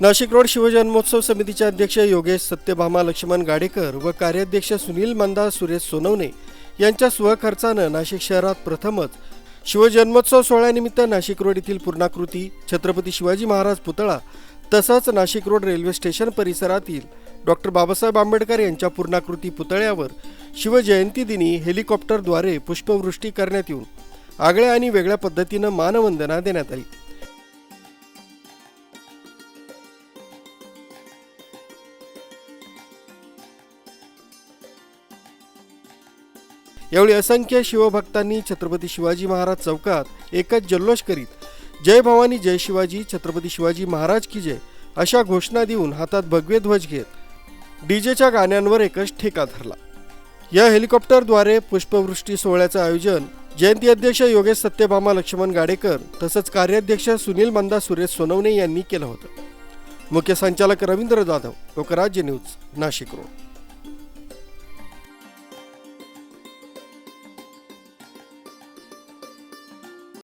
Nashik road शिवजन्मोत्सव समितीचे अध्यक्ष योगेश सत्यभामा लक्ष्मण गाडेकर व कार्याध्यक्ष सुनील मंदा सुरेश सोनवणे यांच्या स्वखर्चानं नाशिक शहरात प्रथमच शिवजन्मोत्सव सोहळ्यानिमित्त नाशिक रोड येथील पूर्णाकृती छत्रपती शिवाजी महाराज पुतळा तसंच नाशिक रोड रेल्वे स्टेशन परिसरातील डॉक्टर बाबासाहेब आंबेडकर यांच्या पूर्णाकृती पुतळ्यावर शिवजयंती दिनी हेलिकॉप्टरद्वारे पुष्पवृष्टी करण्यात येऊन आगळ्या आणि वेगळ्या पद्धतीनं मानवंदना देण्यात आली. यावेळी असंख्य शिवभक्तांनी छत्रपती शिवाजी महाराज चौकात एकच जल्लोष करीत जय भवानी जय शिवाजी छत्रपती शिवाजी महाराज की जय अशा घोषणा देऊन हातात भगवे ध्वज घेत डीजेच्या गाण्यांवर एकच ठेका धरला. या हेलिकॉप्टरद्वारे पुष्पवृष्टी सोहळ्याचं आयोजन जयंती अध्यक्ष योगेश सत्यभामा लक्ष्मण गाडेकर तसंच कार्याध्यक्ष सुनील मंदा सुरेश सोनवणे यांनी केलं होतं. मुख्य संचालक रवींद्र जाधव लोकराज्य न्यूज नाशिक रोड